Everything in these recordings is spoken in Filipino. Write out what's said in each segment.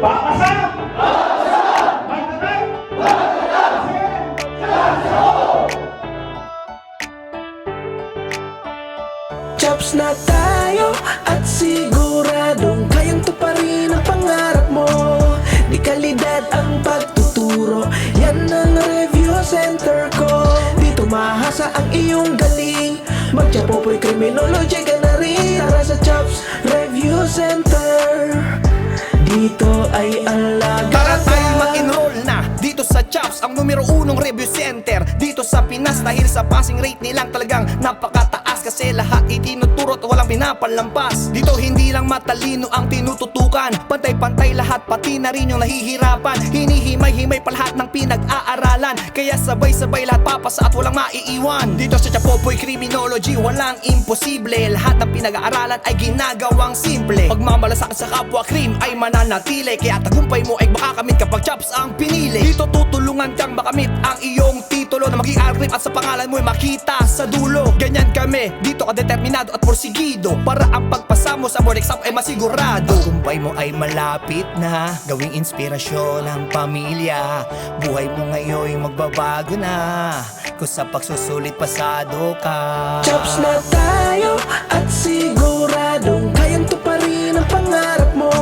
Pakasa! Magtatag! Chops na tayo at siguradong kayang tuparin ang pangarap mo Di kalidad ang pagtuturo, yan ang review center ko Dito mahasa ang iyong galing Magtsapopoy criminology ka na rin Tara sa Chops Review Center ay alaga Tara ka. tayo mag-enroll na Dito sa Chops, ang numero unong review center Dito sa Pinas dahil sa passing rate nilang talagang napakataas Kasi lahat itinuturo at walang pinapalampas. Dito hindi lang matalino ang tinututukan. Pantay-pantay lahat pati na rin yung nahihirapan. Hinihimay-himay pa lahat ng pinag-aaralan. Kaya sabay-sabay lahat papasa at walang maiiwan. Dito sa Chapopoy Criminology walang imposible. Lahat ng pinag-aaralan ay ginagawang simple. Pagmamalasakit sa kapwa krim ay mananatili. Kaya tagumpay mo ay makakamit kapag chops ang pinili. Dito tutulungan kang makamit ang iyong titulo Na maging algrip at sa pangalan mo ay makita sa dulo. Ganyan kami, dito ka determinado at porsigido. Para ang pagpasa mo sa board exam ay masigurado. Tagumpay mo ay malapit na Gawing inspirasyon ang pamilya. Buhay mo ngayon magbabago na. Kung sa pagsusulit pasado ka. Chops na tayo at siguradong kayang tuparin ang pangarap mo.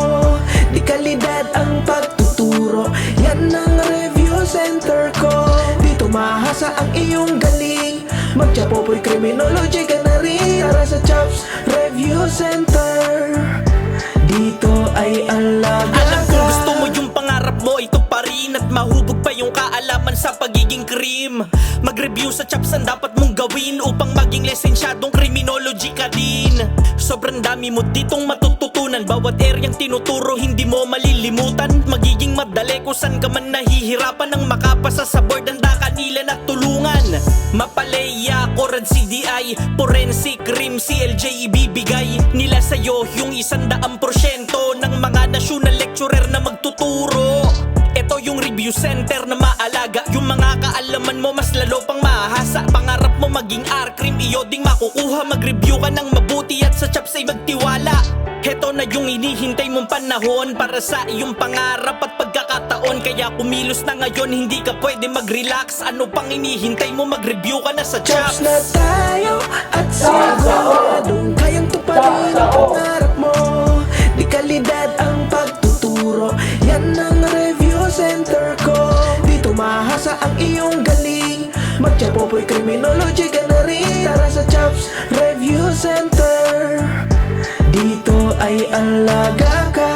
Di kalidad ang pagtuturo, yan ang review center ko Dito mahasa ang iyong galing. Magtsapopoy criminology ka na rin. Tara sa Chops Review Center. Dito ay alaga Alam kong gusto mo yung pangarap mo Ito pa rin. At mahubog pa yung kaalaman sa pagiging krim. Mag-review sa chops ang dapat mong gawin Upang maging lisensyadong criminology ka din. Sobrang dami mo ditong matututunan. Bawat areang tinuturo hindi mo malilimutan. Magiging madali kung saan ka man nahihirapan Ang makapasa sa board ang daka nila na tulungan Mapalaya, Korad CDI Forensic, Rim, CLJ ibibigay Nila sa'yo yung isandaang porsyento Ng mga national lecturer na magtuturo. Ito yung review center na maalaga Yung mga maging R-cream Ioding makukuha. Mag-review ka ng mabuti At sa chops ay magtiwala. Heto na yung inihintay mong panahon Para sa iyong pangarap at pagkakataon. Kaya kumilos na ngayon Hindi ka pwede mag-relax. Ano pang inihintay mo? Mag-review ka na sa chops Chops. na tayo At siguradong Kayang tuparin ang pangarap mo. Di kalidad ang pagtuturo. Yan ang review center ko. Dito mahasa ang iyong ang ka.